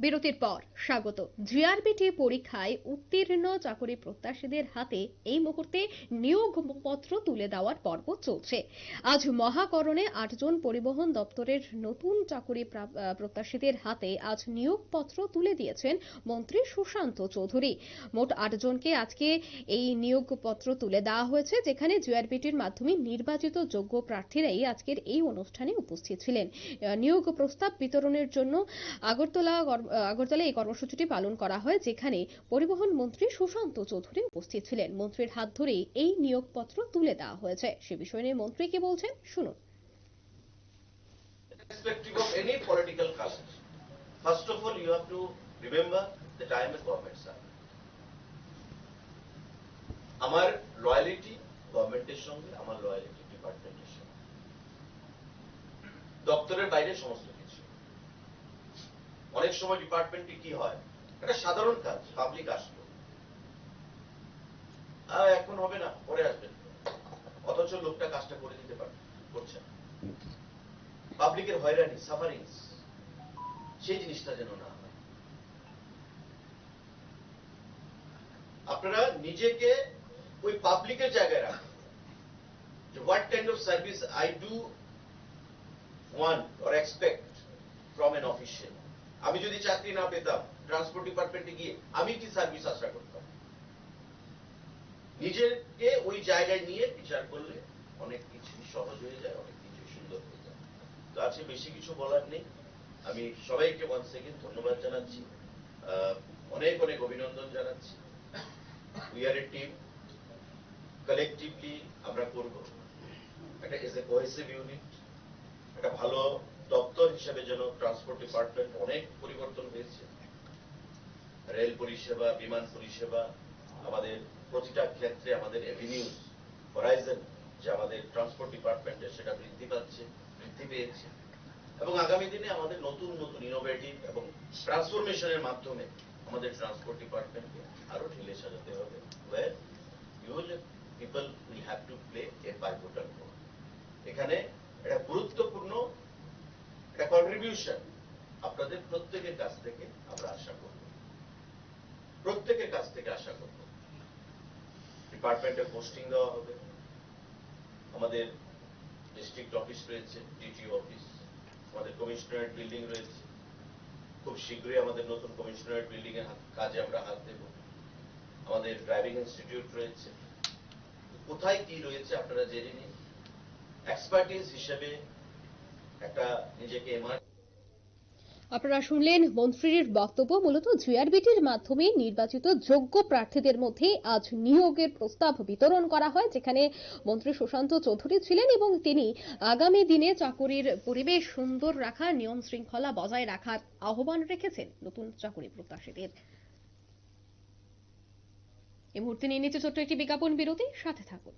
বিরতির পর স্বাগত। জিআরবিটি পরীক্ষায় উত্তীর্ণ চাকরি প্রত্যাশীদের হাতে এই মুহূর্তে নিয়োগপত্র তুলে দেওয়ার পর্ব চলছে। আজ মহাকরণে আটজন পরিবহন দপ্তরের নতুন চাকরি প্রা- প্রত্যাশীদের হাতে আজ নিয়োগপত্র তুলে দিয়েছেন মন্ত্রী সুশান্ত চৌধুরী। মোট আটজনকে আজকে এই নিয়োগপত্র তুলে দেওয়া হয়েছে, যেখানে জিআরবিটির মাধ্যমে নির্বাচিত যোগ্য প্রার্থীরাই আজকের এই অনুষ্ঠানে উপস্থিত ছিলেন। নিয়োগ প্রস্তাব বিতরণের জন্য আগরতলা কর- আহ, আগরতলা এই কর্মসূচিটি পালন করা হয় যেখানে পরিবহন মন্ত্রী সুশান্ত চৌধুরী উপস্থিত ছিলেন। মন্ত্রীর হাত ধরেই এই নিয়োগপত্র তুলে দেওয়া হয়েছে। সে বিষয় নিয়ে মন্ত্রী কি বলছেন? শুনুন. আমার লয়ালিটি গভর্নমেন্টের সঙ্গে আমার লয়ালিটি ডিপার্টমেন্টের সঙ্গে। দপ্তরের বাইরে সমস্ত অনেক সময় ডিপার্টমেন্টে কি হয়? একটা সাধারণ কাজ পাবলিক আসলো। এখন হবে না, পরে আসবেন। অথচ লোকটা কাজটা করে দিতে পারে, করছে পাবলিকের হয়রানি সাফারিংস সেই জিনিসটা যেন না আপনারা নিজেকে ওই পাবলিকের জায়গায় রাখুন। যে what kind of service I do want or expect from an official আমি যদি চাকরি না পেতাম ট্রান্সপোর্ট ডিপার্টমেন্টে গিয়ে আমি কি সার্ভিস আশা করতাম। নিজেকে ওই জায়গায় নিয়ে বিচার করলে অনেক কিছু সহজ হয়ে যায়, অনেক কিছু সুন্দর হয়ে যায়। তো আজকে বেশি কিছু বলার নেই। আমি সবাইকে ওয়ান সেকেন্ড ধন্যবাদ জানাচ্ছি। অনেক অনেক অভিনন্দন জানাচ্ছি। We are a team collectively আমরা করব। একটা এজ এ কোহেসিভ ইউনিট হিসেবে যেন ট্রান্সপোর্ট ডিপার্টমেন্ট অনেক পরিবর্তন হয়েছে। রেল পরিষেবা, বিমান পরিষেবা, আমাদের প্রতিটা ক্ষেত্রে আমাদের এভিনিউজ হরাইজন যে আমাদের ট্রান্সপোর্ট ডিপার্টমেন্টে সেটা বৃদ্ধি পাচ্ছে, বৃদ্ধি পেয়েছে। এবং আগামী দিনে আমাদের নতুন নতুন ইনোভেটিভ এবং ট্রান্সফরমেশনের মাধ্যমে আমাদের ট্রান্সপোর্ট ডিপার্টমেন্টকে আরও ঢেলে সাজাতে হবে। এখানে একটা গুরুত্বপূর্ণ একটা কন্ট্রিবিউশন আপনাদের প্রত্যেকের কাছ থেকে আমরা আশা করব। প্রত্যেকের কাছ থেকে আশা করব। ডিপার্টমেন্টে পোস্টিং দেওয়া হবে। আমাদের ডিস্ট্রিক্ট অফিস রয়েছে ডিটিও অফিস, আমাদের কমিশনারেট বিল্ডিং রয়েছে। খুব শীঘ্রই আমাদের নতুন কমিশনারেট বিল্ডিং এর কাজে আমরা হাত দেব। আমাদের ড্রাইভিং ইনস্টিটিউট রয়েছে। কোথায় কি রয়েছে আপনারা জেনে নিন। এক্সপার্টিস হিসেবে একটা নিজেকে আপনারা শুনলেন মন্ত্রীর বক্তব্য, মূলত জিআরবিটির মাধ্যমে নির্বাচিত যোগ্য প্রার্থীদের মধ্যে আজ নিয়োগের প্রস্তাব বিতরণ করা হয়, যেখানে মন্ত্রী সুশান্ত চৌধুরী ছিলেন এবং তিনি আগামী দিনে চাকুরির পরিবেশ সুন্দর রাখা নিয়ম শৃঙ্খলা বজায় রাখার আহ্বান রেখেছেন নতুন চাকুরি প্রত্যাশীদের। এই মুহূর্তে নিয়ে নিচ্ছে ছোট্ট একটি বিজ্ঞাপন বিরতি, সাথে থাকুন।